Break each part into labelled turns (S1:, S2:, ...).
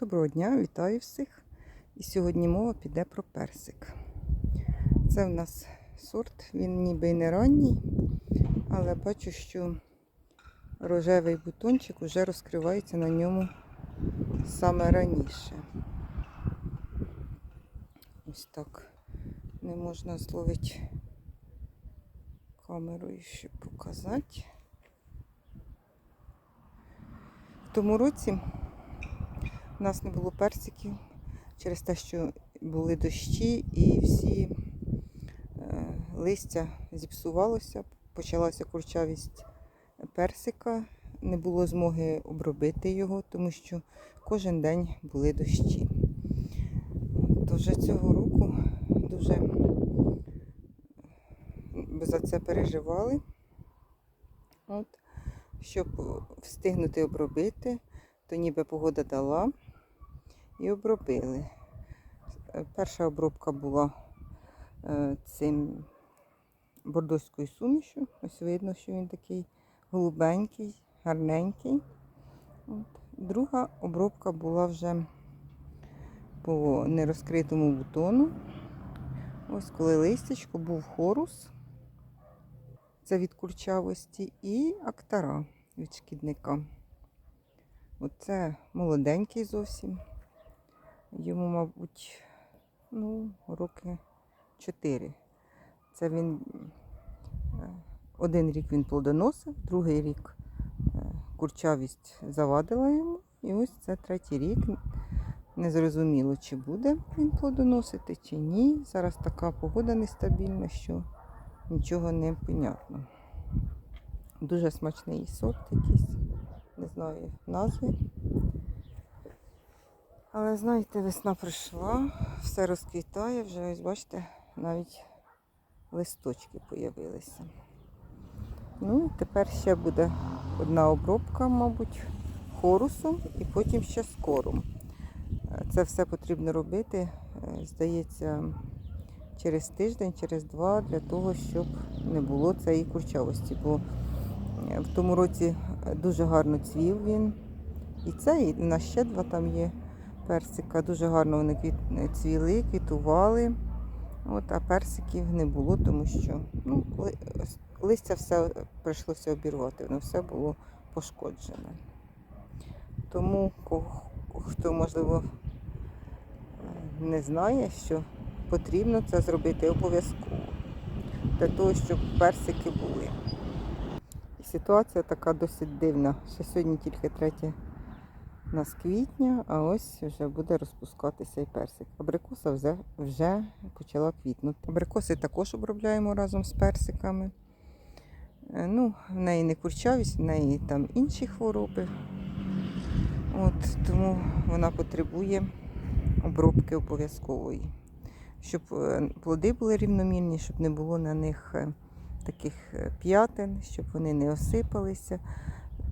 S1: Доброго дня, вітаю всіх. І сьогодні мова піде про персик. Це в нас сорт, він ніби й не ранній, але бачу, що рожевий бутончик вже розкривається на ньому саме раніше. Ось так. Не можна зловити камерою, щоб показати. В тому році у нас не було персиків через те, що були дощі і всі е, листя зіпсувалося, почалася курчавість персика, не було змоги обробити його, тому що кожен день були дощі. То вже цього року дуже за це переживали. От, щоб встигнути обробити, то ніби погода дала і обробили. Е, Перша обробка була е, цим бордоською сумішю. Ось видно, що він такий голубенький, гарненький. От. Друга обробка була вже по нерозкритому бутону. Ось коли листячко був хорус, це від курчавості, і актара від шкідника. Оце молоденький зовсім. Йому, мабуть, ну, роки 4. Це він е, один рік він плодоносив, другий рік е, курчавість завадила йому. І ось це третій рік. Незрозуміло, чи буде він плодоносити, чи ні. Зараз така погода нестабільна, що нічого не понятно. Дуже смачний сорт якийсь, не знаю назви. Але знаєте, весна прийшла, все розквітає, вже ось бачите, навіть листочки з'явилися. Ну тепер ще буде одна обробка, мабуть, хорусом і потім ще скором. Це все потрібно робити, е, здається, через тиждень, через два, для того, щоб не було цієї курчавості. Бо е, в тому році дуже гарно цвів він. І це, на ще два там є персика. Дуже гарно вони квіт- цвіли, квітували. От, а персиків не було, тому що ну, ли- листя все прийшлося обірвати, воно все було пошкоджене. Тому хто, можливо, е, не знає, що потрібно це зробити обов'язково. Для того, щоб персики були. Ситуація така досить дивна. Ще сьогодні тільки 3 у нас квітня, а ось вже буде розпускатися і персик. Абрикоса вже, вже почала квітнути. Абрикоси також обробляємо разом з персиками. Е, Ну, в неї не курчавість, в неї там інші хвороби. От, тому вона потребує обробки обов'язкової. Щоб е, плоди були рівномірні, щоб не було на них е, таких п'ятин, щоб вони не осипалися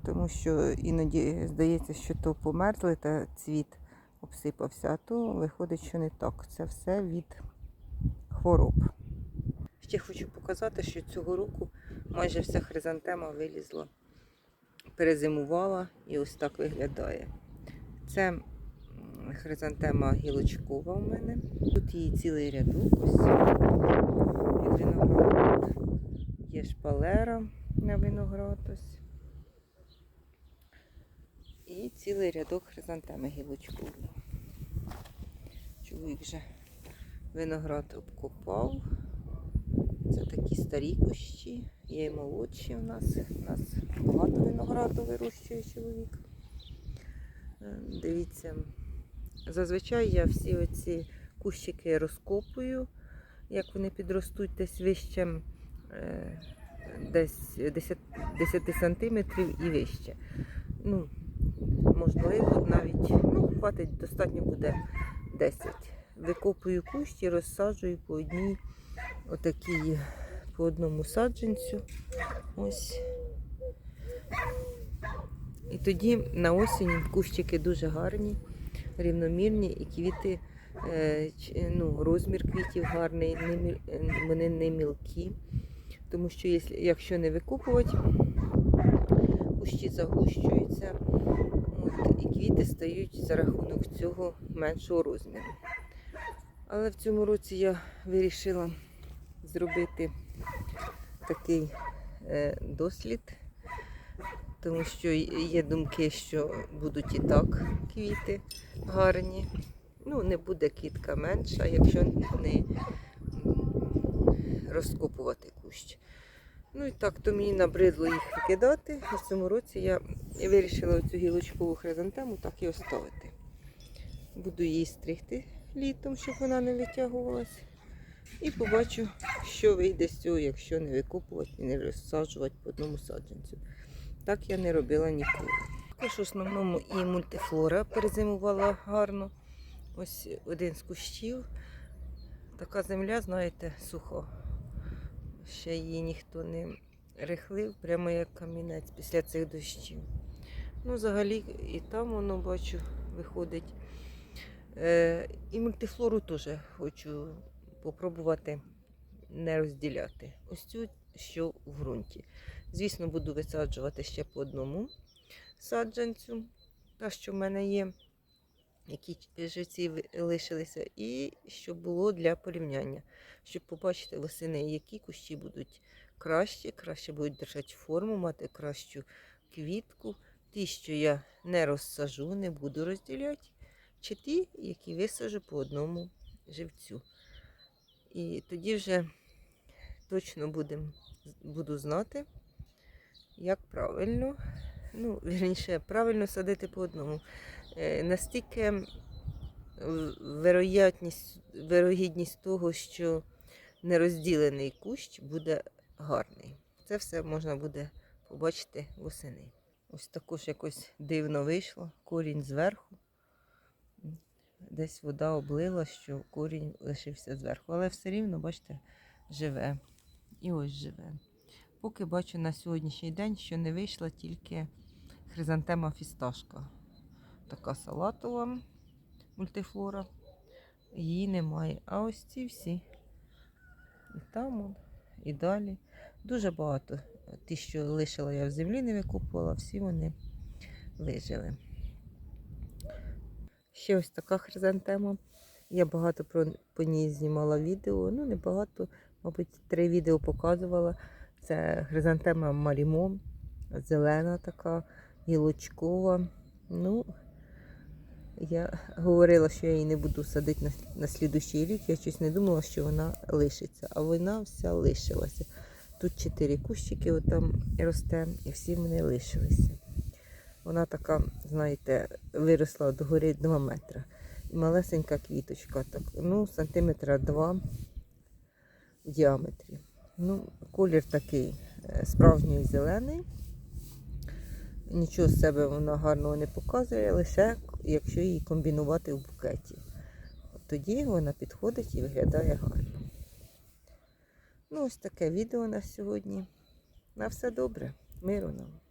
S1: тому що іноді здається, що то померзли та цвіт обсипався, а то виходить, що не так. Це все від хвороб. Ще хочу показати, що цього року майже вся хризантема вилізла, перезимувала і ось так виглядає. Це хризантема гілочкова у мене. Тут її цілий рядок. Ось від винограду. Є шпалера на виноград. Ось. І цілий рядок хризантеми гілочкової. Чоловік вже виноград обкопав. Це такі старі кущі, є і молодші у нас. У нас багато винограду вирощує чоловік. Е, Дивіться, зазвичай я всі оці кущики розкопую, як вони підростуть десь вище е, десь 10, 10 сантиметрів і вище. Ну, можливо, навіть ну, хватить, достатньо буде 10. Викопую кущ і розсаджую по одній отакій, по одному саджанцю. Ось. І тоді на осінь кущики дуже гарні, рівномірні, і квіти, е, ну, розмір квітів гарний, е, вони не мілкі. Тому що якщо не викопувати, кущі загущуються. От, і квіти стають за рахунок цього меншого розміру. Але в цьому році я вирішила зробити такий е, дослід, тому що є думки, що будуть і так квіти гарні. Ну, не буде квітка менша, якщо не розкопувати кущ. Ну і так, то мені набридло їх викидати. І в цьому році я вирішила цю гілочкову хризантему так і оставити. Буду її стригти літом, щоб вона не витягувалась. І побачу, що вийде з цього, якщо не викопувати і не розсаджувати по одному саджанцю. Так я не робила ніколи. Також в основному і мультифлора перезимувала гарно. Ось один з кущів. Така земля, знаєте, суха. Ще її ніхто не рихлив, прямо як камінець після цих дощів. Ну, взагалі, і там воно бачу, виходить. Е, і мультифлору теж хочу попробувати не розділяти. Ось цю, що в ґрунті. Звісно, буду висаджувати ще по одному саджанцю, та, що в мене є, які живці лишилися, і щоб було для порівняння, щоб побачити восени, які кущі будуть краще, краще будуть держати форму, мати кращу квітку. Ті, що я не розсажу, не буду розділяти, чи ті, які висажу по одному живцю. І тоді вже точно будем, буду знати, як правильно, ну, вірніше, правильно садити по одному. Е, настільки вероятність, вирогідність того, що нерозділений кущ буде гарний. Це все можна буде побачити восени. Ось також якось дивно вийшло. Корінь зверху. Десь вода облила, що корінь лишився зверху. Але все рівно, бачите, живе. І ось живе. Поки бачу на сьогоднішній день, що не вийшла тільки хризантема фісташка. Така салатова мультифлора. Її немає. А ось ці всі. І там, і далі. Дуже багато. Ті, що лишила я в землі, не викупувала, всі вони вижили. Ще ось така хризантема. Я багато про, по ній знімала відео. Ну, не багато, мабуть, три відео показувала. Це хризантема Марімо, зелена така, гілочкова. Ну, я говорила, що я її не буду садити на, на слідущий рік. Я щось не думала, що вона лишиться. А вона вся лишилася. Тут чотири кущики отам росте, і всі вони лишилися. Вона така, знаєте, виросла до гори 2 метри. І малесенька квіточка, так, ну, сантиметра 2 в діаметрі. Ну, колір такий е, справжній зелений. Нічого з себе вона гарного не показує, лише якщо її комбінувати в букеті. Тоді вона підходить і виглядає гарно. Ну, ось таке відео на сьогодні. На все добре. Миру нам.